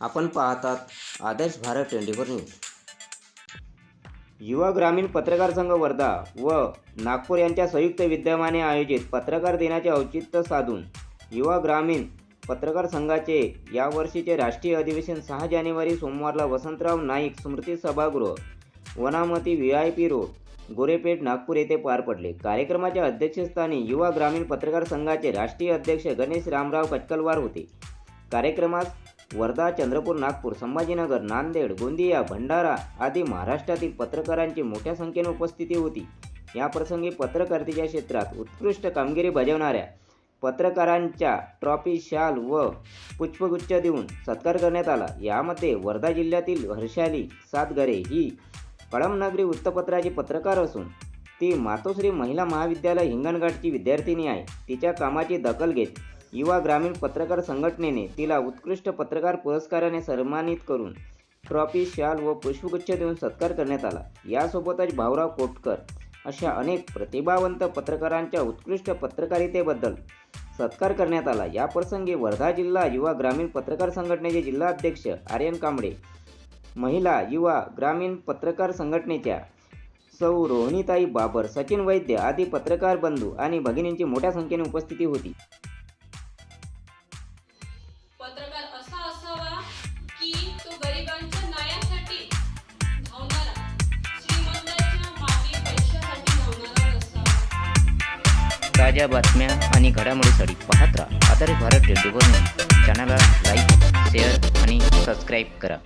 आपण पाहतात Adarsh Bharat twenty four news. युवा ग्रामीण पत्रकार संघ वर्धा व नागपूर यांच्या संयुक्त विद्यमाने आयोजित पत्रकार दिनाचे औचित्य साधून युवा ग्रामीण पत्रकार संघाचे यावर्षीचे राष्ट्रीय अधिवेशन सहा जानेवारी सोमवारला वसंतराव नाईक स्मृती सभागृह Vanamati V I P road Gorepeth Nagpur येथे पार पडले. कार्यक्रमाच्या अध्यक्षस्थानी युवा ग्रामीण पत्रकार संघाचे राष्ट्रीय अध्यक्ष गणेश रामराव कटकलवार होते. कार्यक्रमास वर्धा चंद्रपूर नागपूर संभाजीनगर नांदेड गोंदिया भंडारा आदी महाराष्ट्रातील पत्रकारांची मोठ्या संख्येने उपस्थिती होती. याप्रसंगी पत्रकारितेच्या क्षेत्रात उत्कृष्ट कामगिरी बजावणाऱ्या पत्रकारांच्या ट्रॉफी शाल व पुष्पगुच्छ देऊन सत्कार करण्यात आला. यामध्ये वर्धा जिल्ह्यातील हर्षाली सातघरे ही कळमनगरी वृत्तपत्राची पत्रकार असून ती मातोश्री महिला महाविद्यालय हिंगणघाटची विद्यार्थिनी आहे. तिच्या कामाची दखल घेत युवा ग्रामीण पत्रकार संघटनेने तिला उत्कृष्ट पत्रकार पुरस्काराने सन्मानित करून ट्रॉफी शाल व पुष्पगुच्छ देऊन सत्कार करण्यात आला. यासोबतच भाऊराव कोटकर अशा अनेक प्रतिभावंत पत्रकारांच्या उत्कृष्ट पत्रकारितेबद्दल सत्कार करण्यात आला. या प्रसंगी वर्धा जिल्हा युवा ग्रामीण पत्रकार संघटनेचे जिल्हाध्यक्ष आर्यन कांबळे महिला युवा ग्रामीण पत्रकार संघटनेच्या सौ रोहिणीताई बाबर सचिन वैद्य आदी पत्रकार बंधू आणि भगिनींची मोठ्या संख्येने उपस्थिती होती. पत्रकार असा असावा की तो गरिबांच्या न्यायासाठी धावणारा श्रीमंतांच्या मागे पैशासाठी धावणारा असावा. ताज्या बातम्या आणि घडामोडीसाठी पाहत राहा. आधारित भारत ट्वेंटी चॅनलला लाईक शेअर आणि सबस्क्राईब करा.